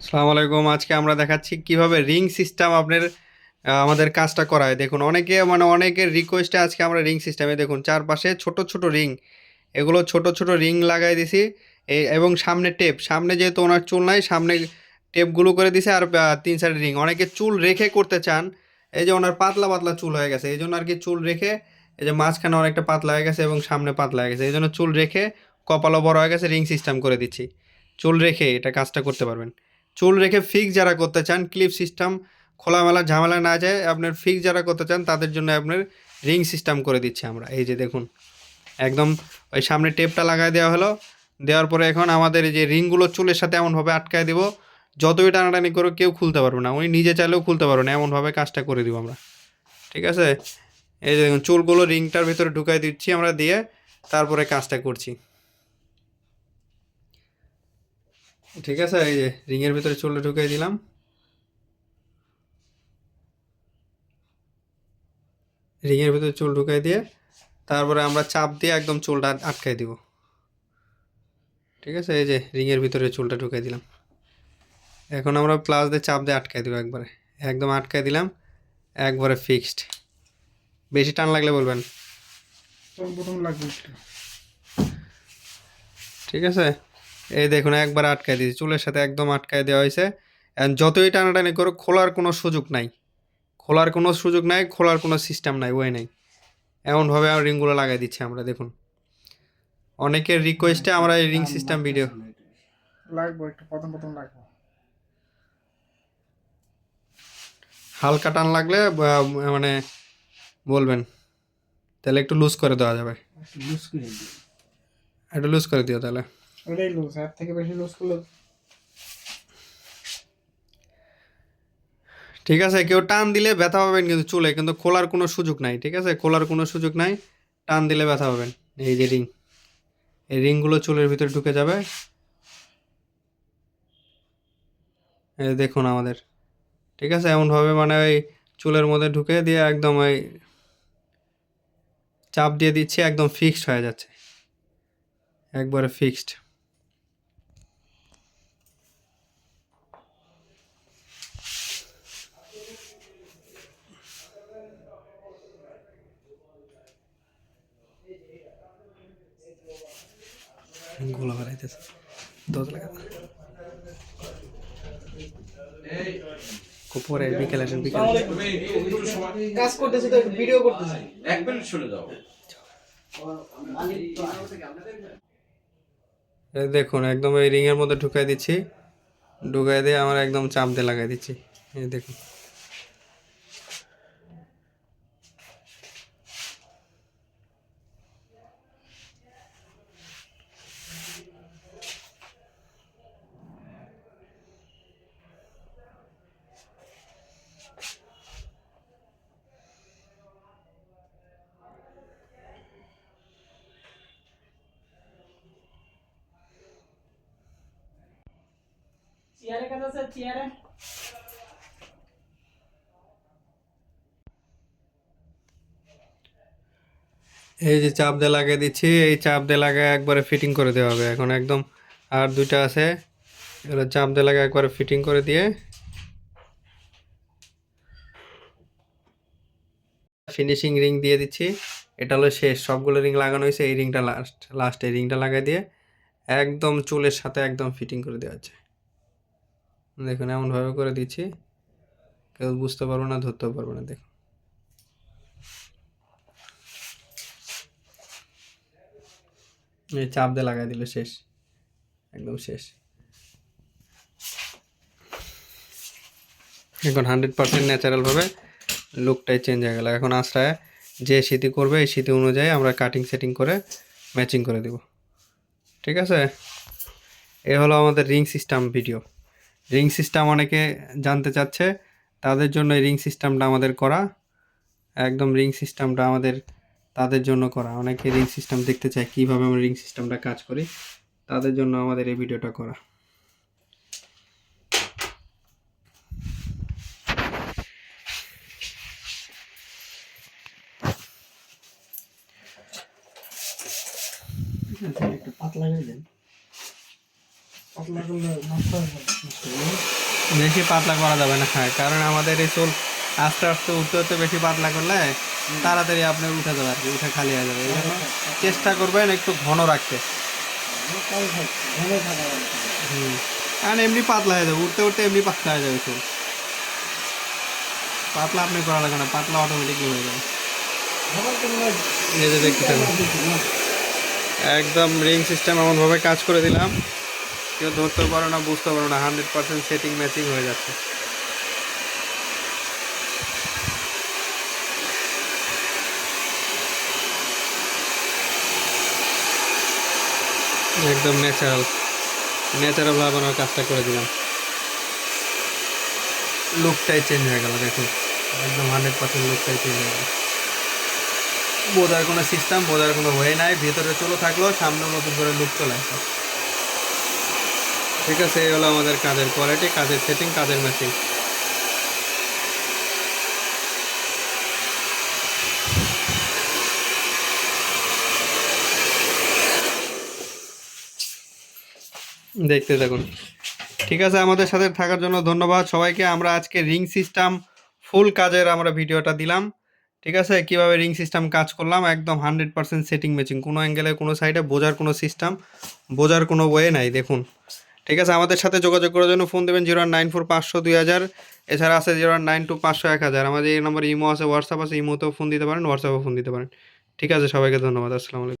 আসসালামু আলাইকুম। আজকে আমরা দেখাচ্ছি কীভাবে রিং সিস্টেম আপনার আমাদের কাজটা করা হয়। দেখুন, অনেকে মানে অনেকের রিকোয়েস্টে আজকে আমরা রিং সিস্টেমে দেখুন, চারপাশে ছোট ছোট রিং। এগুলো ছোট ছোট রিং লাগাই দিছি। এবং সামনে টেপ সামনে যেহেতু ওনার চুল নাই, সামনে টেপগুলো করে দিছে আর তিন সাইড রিং। অনেকে চুল রেখে করতে চান, এই যে ওনার পাতলা পাতলা চুল হয়ে গেছে। এই জন্য আর কি চুল রেখে, এই যে মাঝখানে অনেকটা পাতলা হয়ে গেছে এবং সামনে পাতলা হয়ে গেছে। এই জন্য চুল রেখে কপালও বড় হয়ে গেছে, রিং সিস্টেম করে দিচ্ছি। চুল রেখে এটা কাজটা করতে পারবেন। চুল রেখে ফিক্স যারা করতে চান ক্লিপ সিস্টেম খোলামেলা ঝামেলা না যায়, আপনার ফিক্স যারা করতে চান, তাদের জন্য আপনার রিং সিস্টেম করে দিচ্ছি আমরা। এই যে দেখুন, একদম ওই সামনে টেপটা লাগাই দেওয়া হলো। দেওয়ার পরে এখন আমাদের এই যে রিংগুলো চুলের সাথে এমনভাবে আটকায় দেবো, যতই টানাটানি করে কেউ খুলতে পারবে না। উনি নিজে চাইলেও খুলতে পারবে না, এমনভাবে কাজটা করে দিব আমরা। ঠিক আছে? এই যে দেখুন, চুলগুলো রিংটার ভিতরে ঢুকাই দিচ্ছি আমরা, দিয়ে তারপরে কাজটা করছি। ঠিক আছে এই যে রিংয়ের ভিতরে চুলটা ঢুকিয়ে দিলাম। রিংয়ের ভিতরে চুল ঢুকিয়ে দিয়ে তারপরে আমরা চাপ দিয়ে একদম চুলটা আটকাই দিব। ঠিক আছে এই যে রিংয়ের ভিতরে চুলটা ঢুকিয়ে দিলাম। এখন আমরা প্লাস দিয়ে চাপ দিয়ে আটকাই দিব একবারে। একদম আটকাই দিলাম একবারে ফিক্সড বেশি টান লাগলে বলবেন। ঠিক আছে? এই দেখুন একবার আটকায় দিয়েছি। চুলের সাথে একদম আটকায় দেওয়া হয়েছে। And যতই টানাটানি করো খোলার কোনো সুযোগ নাই। খোলার কোনো সুযোগ নাই খোলার কোনো সিস্টেম নাই ওই নাই। এমনভাবে আমরা রিংগুলো লাগাই দিচ্ছি আমরা দেখুন। অনেকের রিকোয়েস্টে আমরা এই রিং সিস্টেম ভিডিও লাগবে একটু প্রথম প্রথম লাগবে। হালকা টান লাগলে মানে বলবেন। তাহলে একটু লুজ করে দেওয়া যাবে। একটু লুজ করে দিও তাহলে। ওটাই লুজ এর থেকে বেশি লুজ করলে ঠিক আছে, কেউ টান দিলে ব্যথা পাবেন কিন্তু চুলে, কিন্তু খোলার কোনো সুযোগ নাই, ঠিক আছে? খোলার কোনো সুযোগ নাই, টান দিলে ব্যথা পাবেন। এই যে রিং এই রিংগুলো চুলের ভিতরে ঢুকে যাবে। এই দেখুন আমাদের, ঠিক আছে? এমনভাবে মানে ওই চুলের মধ্যে ঢুকে দিয়ে একদম ওই চাপ দিয়ে দিচ্ছি, একদম ফিক্সড হয়ে যাচ্ছে। একবারে ফিক্সড গোলা বেড়াইতেছে লাগা বিকেল আসেন বিকেল কাজ করতেছি তো ভিডিও করতেছি। এক মিনিট শুনে যাও। এই দেখুন একদম এই রিংয়ের মধ্যে ঢুকাই দিচ্ছি। ঢুকাই দিয়ে আমরা একদম চাপ দিয়ে লাগাই দিচ্ছি। এই দেখুন। কাজ আছে চেয়ারে এই যে চাপ দিয়ে লাগিয়ে দিচ্ছি, এই চাপ দিয়ে লাগায় একবারে ফিটিং করে দেওয়া হবে। এখন একদম আর দুইটা আছে এগুলো চাপ দিয়ে লাগায় একবারে ফিটিং করে দিয়ে ফিনিশিং রিং দিয়ে দিচ্ছি। এটা হলো শেষ, সবগুলো রিং লাগানো হয়েছে, এই রিংটা লাস্ট লাস্ট এই রিংটা লাগাই দিয়ে একদম চুলের সাথে একদম ফিটিং করে দেওয়া হচ্ছে। দেখুন, এমনভাবে করে দিচ্ছি। কেউ বুঝতে পারব না, ধরতেও পারব না, দেখুন। চাপ দিয়ে লাগাই দিল, শেষ। একদম শেষ। এখন হান্ড্রেড পার্সেন্ট ন্যাচারালভাবে লুকটাই চেঞ্জ হয়ে গেল। এখন আশ্রয় যে স্মৃতি করবে, এই স্মৃতি অনুযায়ী আমরা কাটিং সেটিং করে ম্যাচিং করে দেব। ঠিক আছে? এ হলো আমাদের ring system video ring system অনেকে জানতে চাচ্ছে। তাদের জন্য এই রিং সিস্টেমটা আমাদের করা। একদম রিং সিস্টেমটা আমাদের, তাদের জন্য করা। অনেকে রিং সিস্টেম দেখতে চায় কীভাবে আমরা রিং সিস্টেমটা কাজ করি। তাদের জন্য আমাদের এই ভিডিওটা করা। একটু পাতলা করে দেন। পাতলা করলে নষ্ট হয়ে যাবে। বেশি পাতলা করা যাবে না হ্যাঁ কারণ আমাদের এই চুল আস্তে আস্তে উঠতে উঠতে বেশি পাতলা করলে তাড়াতাড়ি আপনার উঠে যাবে আর কি উঠে খালি হয়ে যাবে। এই জন্য চেষ্টা করবেন একটু ঘন রাখতে। হুম কারণ এমনি পাতলা হয়ে যাবে উঠতে উঠতে এমনি পাতলা হয়ে যাবে চুল। পাতলা আপনি করা লাগবে না পাতলা অটোমেটিকলি হয়ে যাবে। এই যে দেখতে একদম রিং সিস্টেম এমনভাবে কাজ করে দিলাম। কেউ ধরতে পারো না, বুঝতে পারো না, হান্ড্রেড পার্সেন্ট সেটিং ম্যাচিং হয়ে যাচ্ছে। একদম ন্যাচারাল ন্যাচারাল ভাবে আমার কাজটা করে দিলাম। লুকটাই চেঞ্জ হয়ে গেল, দেখুন। একদম হান্ড্রেড পার্সেন্ট লুকটাই চেঞ্জ হয়ে গেল। বোঝার কোনো সিস্টেম বোঝার কোনো ওয়ে নাই, ভিতরে চলো থাকল সামনে নতুন করে লুক চলে আসে। ঠিক আছে, এই হলো আমাদের কাজের কোয়ালিটি কাজের সেটিং কাজের ম্যাচিং দেখতে থাকুন। ঠিক আছে, আমাদের সাথে থাকার জন্য ধন্যবাদ সবাইকে। আমরা আজকে রিং সিস্টেম ফুল কাজের আমরা ভিডিওটা দিলাম। ঠিক আছে, কীভাবে রিং সিস্টেম কাজ করলাম, একদম হান্ড্রেড পার্সেন্ট সেটিং ম্যাচিং কোনো অ্যাঙ্গেলে কোনো সাইডে বোঝার কোনো সিস্টেম বোঝার কোনো ওয়ে নাই, দেখুন। ঠিক আছে, আমাদের সাথে যোগাযোগ করার জন্য ফোন দেবেন জিরো নাইন ফোর পাঁচশো দুই হাজার এছাড়া আছে জিরো নাইন টু পাঁচশো এক হাজার আমাদের এই নম্বর ইমো আছে হোয়াটসঅ্যাপ আছে, ইমোতেও ফোন দিতে পারেন হোয়াটসঅ্যাপেও ফোন দিতে পারেন। ঠিক আছে, সবাইকে ধন্যবাদ, আসসালামু আলাইকুম।